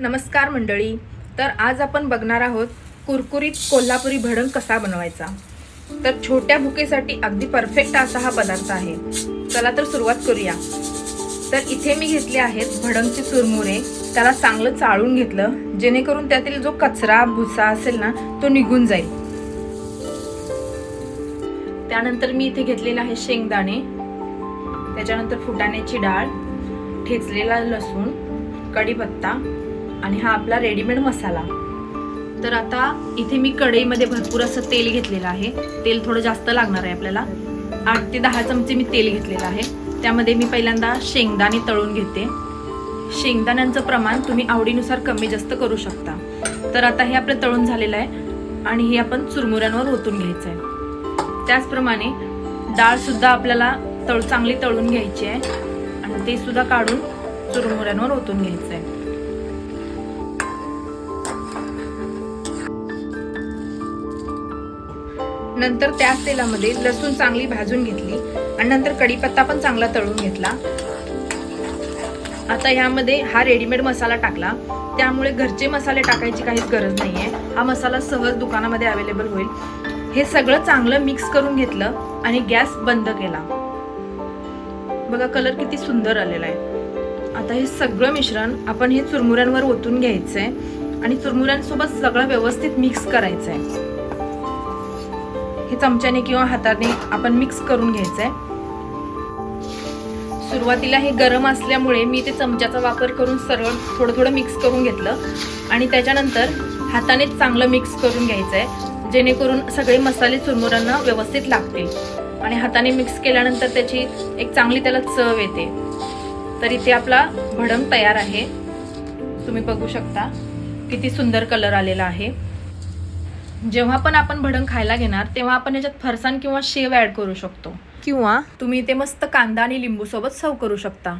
नमस्कार मंडळी. तर आज आपण बघणार आहोत कुरकुरीत कोल्हापुरी भडंग कसा बनवायचा? तर छोट्या भुकेसाठी अगदी परफेक्ट असा हा पदार्थ आहे. चला तर सुरुवात करूया. तर इथे मी घेतले आहेत भडंगचे चुरमुरे. त्याला चांगलं चाळून घेतलं जेणेकरून त्यातील जो कचरा भुसा असेल ना तो निघून जाईल. त्यानंतर मी इथे घेतलेले आहे शेंगदाणे. त्याच्यानंतर फुटाण्याची डाळ ठेचलेला लसूण कढीपत्ता आणि हा आपला रेडीमेड मसाला. तर आता इथे मी कढईमध्ये भरपूर असं तेल घेतलेलं आहे. तेल थोडं जास्त लागणार आहे आपल्याला. आठ ते दहा चमचे मी तेल घेतलेलं आहे. त्यामध्ये मी पहिल्यांदा शेंगदाणे तळून घेते. शेंगदाण्यांचं प्रमाण तुम्ही आवडीनुसार कमी जास्त करू शकता. तर आता हे आपलं तळून झालेलं आहे आणि हे आपण चुरमुऱ्यांवर ओतून घ्यायचं आहे. त्याचप्रमाणे डाळसुद्धा आपल्याला तळ चांगली तळून घ्यायची आहे. आणि ते सुद्धा काढून चुरमुऱ्यांवर ओतून घ्यायचं आहे. नंतर त्याच तेलामध्ये लसूण चांगली भाजून घेतली आणि नंतर कढीपत्ता पण चांगला तळून घेतला. आता ह्यामध्ये हा रेडीमेड मसाला टाकला. त्यामुळे घरचे मसाले टाकायची काहीच गरज नाही आहे हा मसाला सहज दुकानामध्ये अवेलेबल होईल. हे सगळं चांगलं मिक्स करून घेतलं आणि गॅस बंद केला. बघा कलर किती सुंदर आलेला आहे. आता हे सगळं मिश्रण आपण हे चुरमुऱ्यांवर ओतून घ्यायचं आहे आणि चुरमुऱ्यांसोबत सगळं व्यवस्थित मिक्स करायचं आहे हे चमच्याने किंवा हाताने आपण मिक्स करून घ्यायचं आहे सुरुवातीला हे गरम असल्यामुळे मी ते चमच्याचा वापर करून सरळ थोडं थोडं मिक्स करून घेतलं. आणि त्याच्यानंतर हाताने चांगलं मिक्स करून घ्यायचं आहे जेणेकरून सगळे मसाले चुरमुरांना व्यवस्थित लागतील. आणि हाताने मिक्स केल्यानंतर त्याची एक चांगली त्याला चव येते. तर इथे आपला भडंग तयार आहे. तुम्ही बघू शकता किती सुंदर कलर आलेला आहे. जेव्हा पण आपण भडंग खायला घेणार तेव्हा आपण याच्यात फरसाण किंवा शेव ऍड करू शकतो. किंवा? तुम्ही ते मस्त कांदा आणि लिंबू सोबत सर्व करू शकता.